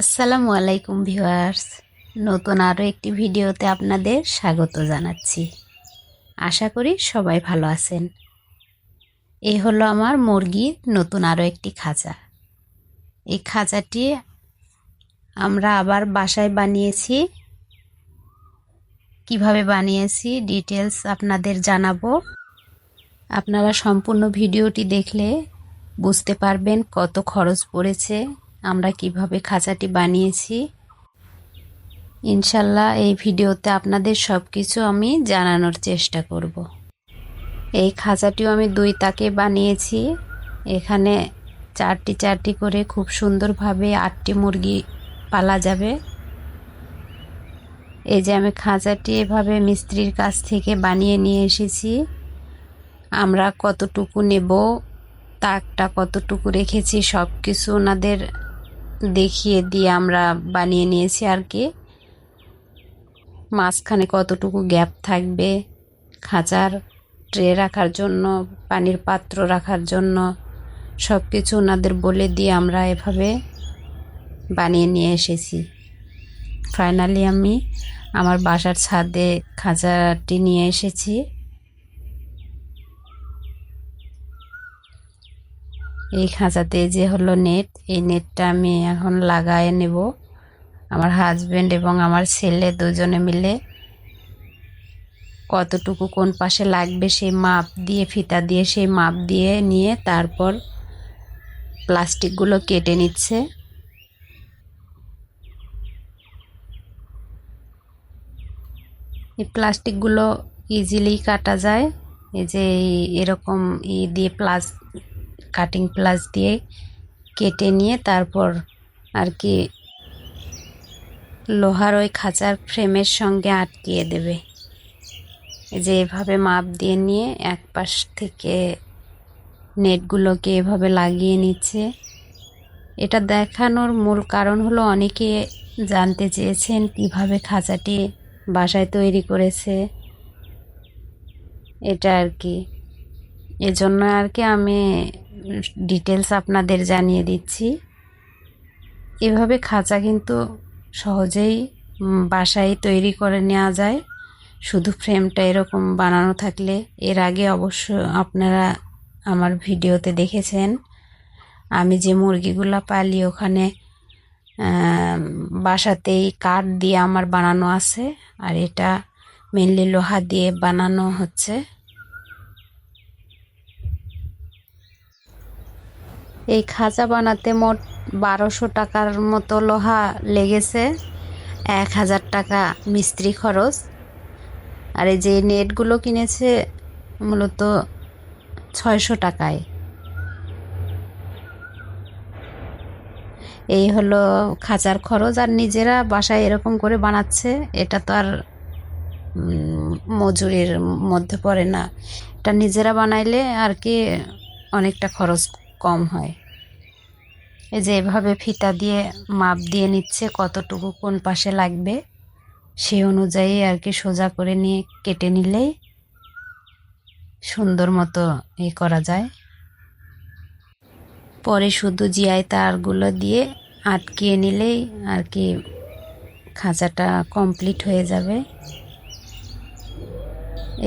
আসসালামু আলাইকুম ভিউয়ার্স। নতুন আরও একটি ভিডিওতে আপনাদের স্বাগত জানাচ্ছি। আশা করি সবাই ভালো আছেন। এই হলো আমার মুরগির নতুন আরও একটি খাঁচা। এই খাঁচাটি আমরা আবার বাসায় বানিয়েছি। কীভাবে বানিয়েছি ডিটেলস আপনাদের জানাব। আপনারা সম্পূর্ণ ভিডিওটি দেখলে বুঝতে পারবেন কত খরচ পড়েছে। আমরা কীভাবে খাঁচাটি বানিয়েছি। ইনশাল্লাহ এই ভিডিওতে আপনাদের সব কিছু আমি জানানোর চেষ্টা করব। এই খাঁচাটিও আমি দুই তাকে বানিয়েছি। এখানে চারটি চারটি করে খুব সুন্দরভাবে আটটি মুরগি পালা যাবে। এই যে আমি খাঁচাটি এভাবে মিস্ত্রির কাছ থেকে বানিয়ে নিয়ে এসেছি। আমরা কতটুকু নেব, তাকটা কতটুকু রেখেছি সব কিছু ওনাদের দেখিয়ে দিয়ে আমরা বানিয়ে নিয়েছি আর কি। মাঝখানে কতটুকু গ্যাপ থাকবে, খাঁচার ট্রে রাখার জন্য, পানির পাত্র রাখার জন্য সব কিছু ওনাদের বলে দিয়ে আমরা এভাবে বানিয়ে নিয়ে এসেছি। ফাইনালি আমি আমার বাসার ছাদে খাঁচাটি নিয়ে এসেছি। এই খাঁচাতে যে হলো নেট, এই নেটটা আমি এখন লাগায় নেব। আমার হাজব্যান্ড এবং আমার ছেলে দুজনে মিলে কতটুকু কোন পাশে লাগবে সেই মাপ দিয়ে, ফিতা দিয়ে সেই মাপ দিয়ে নিয়ে তারপর প্লাস্টিকগুলো কেটে নিচ্ছে। এই প্লাস্টিকগুলো ইজিলি কাটা যায়। এই যে এরকম ই দিয়ে প্লাস কাটিং প্লাস দিয়ে কেটে নিয়ে তারপর আর কি লোহার ওই খাঁচার ফ্রেমের সঙ্গে আটকিয়ে দেবে। যে এভাবে মাপ দিয়ে নিয়ে এক পাশ থেকে নেটগুলোকে এভাবে লাগিয়ে নিচ্ছে। এটা দেখানোর মূল কারণ হলো অনেকে জানতে চেয়েছেন কীভাবে খাঁচাটি বাসায় তৈরি করেছে। এটা আর কি। এজন্য আর কি আমি ডিটেলস আপনাদের জানিয়ে দিচ্ছি। এভাবে খাঁচা কিন্তু সহজেই বাসায় তৈরি করে নেওয়া যায়। শুধু ফ্রেমটা এরকম বানানো থাকলে এর আগে অবশ্য আপনারা আমার ভিডিওতে দেখেছেন। আমি যে মুরগিগুলো পালি ওখানে বাসাতেই কাঠ দিয়ে আমার বানানো আছে। আর এটা মেনলি লোহা দিয়ে বানানো হচ্ছে। এই খাঁচা বানাতে মোট বারোশো টাকার মতো লোহা লেগেছে, এক হাজার টাকা মিস্ত্রি খরচ। আর এই যে নেটগুলো কিনেছে মূলত ছয়শো টাকায়। এই হলো খাঁচার খরচ, আর নিজেরা বাসায় এরকম করে বানাচ্ছে, এটা তো আর মজুরির মধ্যে পড়ে না। এটা নিজেরা বানাইলে আর কি অনেকটা খরচ কম হয়। এই যে এভাবে ফিতা দিয়ে মাপ দিয়ে নিচ্ছে কতটুকু কোন পাশে লাগবে সেই অনুযায়ী আর কি সোজা করে নিয়ে কেটে নিলেই সুন্দর মতো এ করা যায়। পরে শুধু জিআই তারগুলো দিয়ে আটকিয়ে নিলেই আর কি খাঁচাটা কমপ্লিট হয়ে যাবে।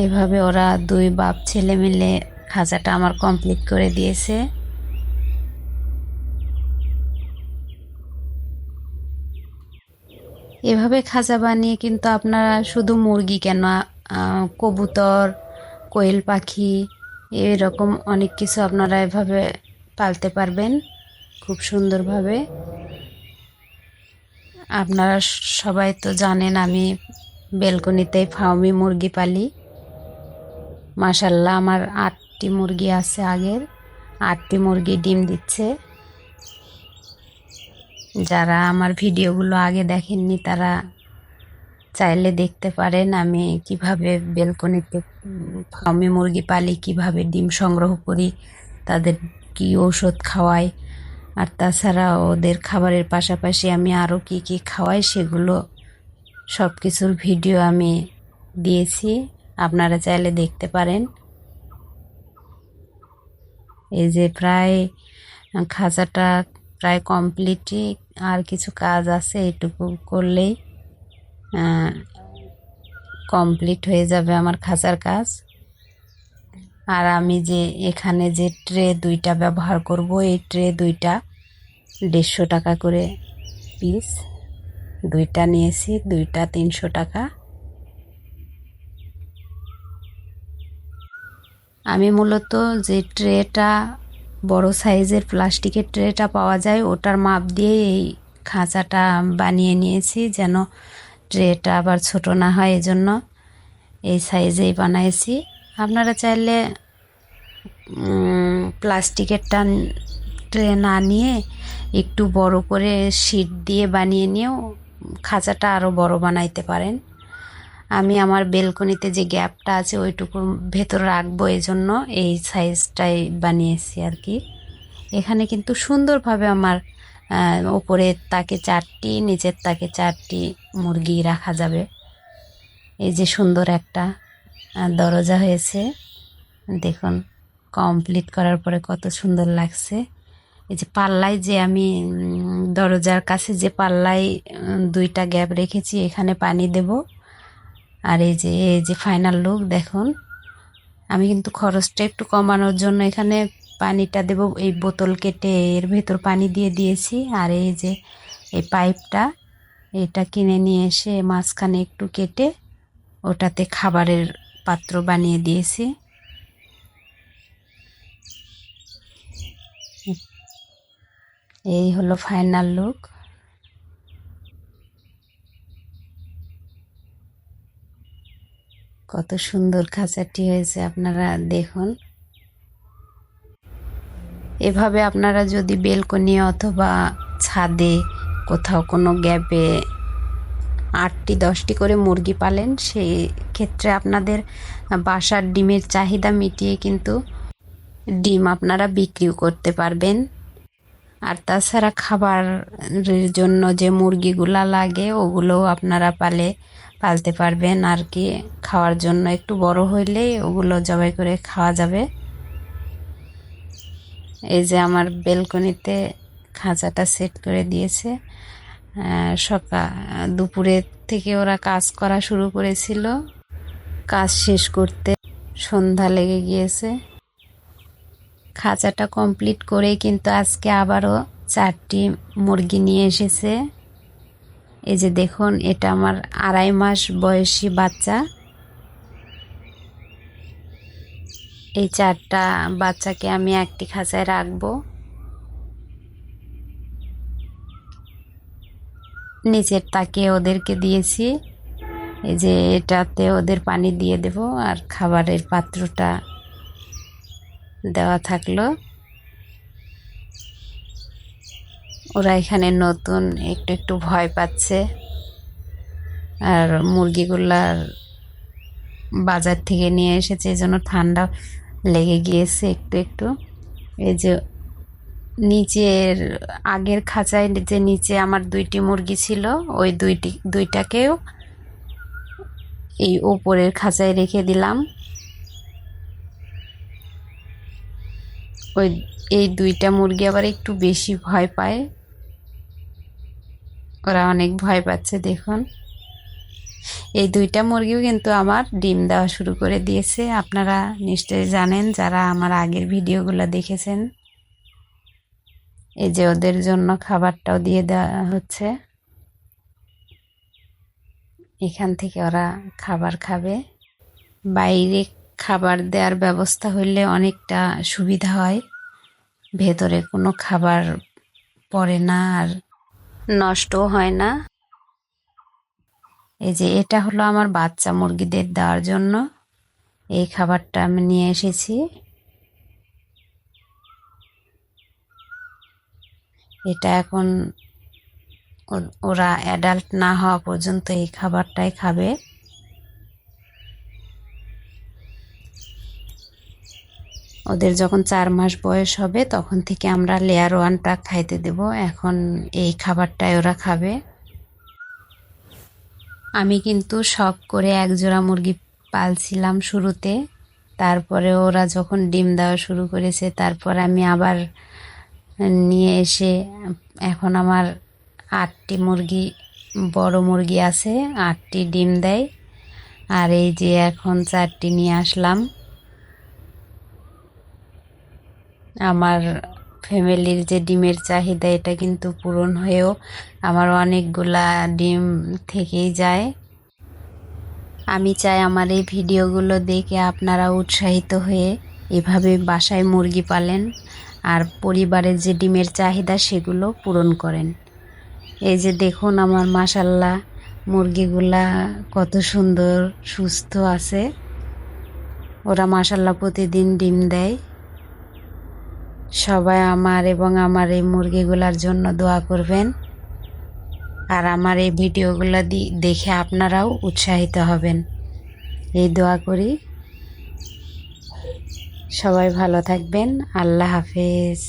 এভাবে ওরা দুই বাপ ছেলে মিলে খাঁচাটা আমার কমপ্লিট করে দিয়েছে। এভাবে খাঁচা বানিয়ে কিন্তু আপনারা শুধু মুরগি কেন কবুতর, কোয়েল পাখি, এরকম অনেক কিছু আপনারা এভাবে পালতে পারবেন খুব সুন্দরভাবে। আপনারা সবাই তো জানেন আমি বেলকনিতে ফাউমি মুরগি পালি। মাসাল্লাহ আমার আটটি মুরগি আছে আগের, আটটি মুরগি ডিম দিচ্ছে। যারা আমার ভিডিওগুলো আগে দেখেননি, তারা চাইলে দেখতে পারেন আমি কীভাবে বেলকনিতে ফার্মে মুরগি পালি কীভাবে ডিম সংগ্রহ করি, তাদের কি ঔষধ খাওয়াই, আর তাছাড়া ওদের খাবারের পাশাপাশি আমি আরও কি কি খাওয়াই সেগুলো সব কিছুর ভিডিও আমি দিয়েছি, আপনারা চাইলে দেখতে পারেন। এই যে প্রায় খাঁচাটা প্রায় কমপ্লিটই আর কিছু কাজ আছে, এটুকু করলেই কমপ্লিট হয়ে যাবে আমার খাঁচার কাজ। আর আমি যে এখানে যে ট্রে দুইটা ব্যবহার করব, এই ট্রে দুইটা দেড়শো টাকা করে পিস। দুইটা নিয়েছি, দুইটা তিনশো টাকা। আমি মূলত যে ট্রেটা বড় সাইজের প্লাস্টিকের ট্রেটা পাওয়া যায়, ওটার মাপ দিয়ে এই খাঁচাটা বানিয়ে নিয়েছি যেন ট্রেটা আবার ছোট না হয় এজন্য এই সাইজেই বানাইছি। আপনারা চাইলে প্লাস্টিকের টান, ট্রে না নিয়ে একটু বড় করে শীট দিয়ে বানিয়ে নিয়েও খাঁচাটা আরও বড় বানাইতে পারেন। আমি আমার বেলকনিতে যে গ্যাপটা আছে ওইটুকুর ভেতর রাখব এই জন্য এই সাইজটাই বানিয়েছি আর কি। এখানে কিন্তু সুন্দরভাবে আমার ওপরের তাকে চারটি, নিচের তাকে চারটি মুরগি রাখা যাবে। এই যে সুন্দর একটা দরজা হয়েছে। দেখুন কমপ্লিট করার পরে কত সুন্দর লাগছে। এই যে পাল্লায় যে আমি দরজার কাছে যে পাল্লায় দুইটা গ্যাপ রেখেছি, এখানে পানি দেব। আর এই যে এই যে ফাইনাল লুক দেখুন। আমি কিন্তু খরচটা একটু কমানোর জন্য এখানে পানিটা দেব, এই বোতল কেটে এর ভেতর পানি দিয়ে দিয়েছি। আর এই যে, এই পাইপটা, এটা কিনে নিয়ে এসে মাঝখানে একটু কেটে ওটাতে খাবারের পাত্র বানিয়ে দিয়েছি। এই হলো ফাইনাল লুক কত সুন্দর খাঁচাটি হয়েছে আপনারা দেখুন। এভাবে আপনারা যদি বেলকনি অথবা ছাদে কোথাও কোনো গ্যাপে আটটি, দশটি করে মুরগি পালেন, সেই ক্ষেত্রে আপনাদের বাসার ডিমের চাহিদা মিটিয়ে কিন্তু ডিম আপনারা বিক্রিও করতে পারবেন। আর তাছাড়া খাবারের জন্য যে মুরগিগুলা লাগে, ওগুলোও আপনারা পালে পালতে পারবেন আর কি। খাওয়ার জন্য একটু বড় হইলেই ওগুলো জবাই করে খাওয়া যাবে। এই যে আমার বেলকনিতে খাঁচাটা সেট করে দিয়েছে। সকাল দুপুরের থেকে ওরা কাজ করা শুরু করেছিল। কাজ শেষ করতে সন্ধ্যা লেগে গিয়েছে। খাঁচাটা কমপ্লিট করেই কিন্তু আজকে আবারও চারটি মুরগি নিয়ে এসেছে। এই যে দেখুন, এটা আমার আড়াই মাস বয়সী বাচ্চা। এই চারটা বাচ্চাকে আমি একটি খাঁচায় রাখব। নিচের তাকে ওদেরকে দিয়েছি। এই যে এটাতে ওদের পানি দিয়ে দেব আর খাবারের পাত্রটা দেওয়া থাকল। ওরা এখানে নতুন, একটু একটু ভয় পাচ্ছে। আর মুরগিগুলার বাজার থেকে নিয়ে এসেছে, এই জন্য ঠান্ডা লেগে গিয়েছে একটু একটু। এই যে নিচের, আগের খাঁচায় যে নিচে আমার দুইটি মুরগি ছিল, ওই দুইটি, দুইটাকেও এই ওপরের খাঁচায় রেখে দিলাম। ওই, এই দুইটা মুরগি আবার একটু বেশি ভয় পায়। ওরা অনেক ভয় পাচ্ছে, দেখুন। এই দুইটা মুরগিও কিন্তু আমার ডিম দেওয়া শুরু করে দিয়েছে। আপনারা নিশ্চয়ই জানেন যারা আমার আগের ভিডিওগুলো দেখেছেন, এই যে ওদের জন্য খাবারটাও দিয়ে দেওয়া হচ্ছে। এখান থেকে ওরা খাবার খাবে। বাইরে খাবার দেওয়ার ব্যবস্থা হইলে অনেকটা সুবিধা হয়। ভেতরে কোনো খাবার পড়ে না আর নষ্টও হয় না। এই যে এটা হলো আমার বাচ্চা মুরগিদের দেওয়ার জন্য। এই খাবারটা আমি নিয়ে এসেছি। এটা এখন ওরা অ্যাডাল্ট না হওয়া পর্যন্ত এই খাবারটাই খাবে। ওদের যখন চার মাস বয়স হবে, তখন থেকে আমরা লেয়ার ওয়ানটা খাইতে দেব। এখন এই খাবারটাই ওরা খাবে। আমি কিন্তু শখ করে এক জোড়া মুরগি পালছিলাম শুরুতে। তারপরে ওরা যখন ডিম দেওয়া শুরু করেছে, তারপর আমি আবার নিয়ে এসে, এখন আমার আটটি মুরগি, বড় মুরগি আছে, আটটি ডিম দেয়। আর এই যে এখন চারটি নিয়ে আসলাম। আমার ফ্যামিলির যে ডিমের চাহিদা, এটা কিন্তু পূরণ হয়েও আমার অনেকগুলা ডিম থেকেই যায়। আমি চাই আমার এই ভিডিওগুলো দেখে আপনারা উৎসাহিত হয়ে এভাবে বাসায় মুরগি পালেন আর পরিবারের যে ডিমের চাহিদা, সেগুলো পূরণ করেন। এই যে দেখুন আমার মাসাল্লাহ মুরগিগুলা কত সুন্দর, সুস্থ আছে। ওরা মাসাল্লাহ প্রতিদিন ডিম দেয়। সবাই আমার এবং আমার এই মুরগিগুলার জন্য দোয়া করবেন। আর আমার এই ভিডিওগুলো দেখে আপনারাও উৎসাহিত হবেন। এই দোয়া করি। সবাই ভালো থাকবেন। আল্লাহ হাফেজ।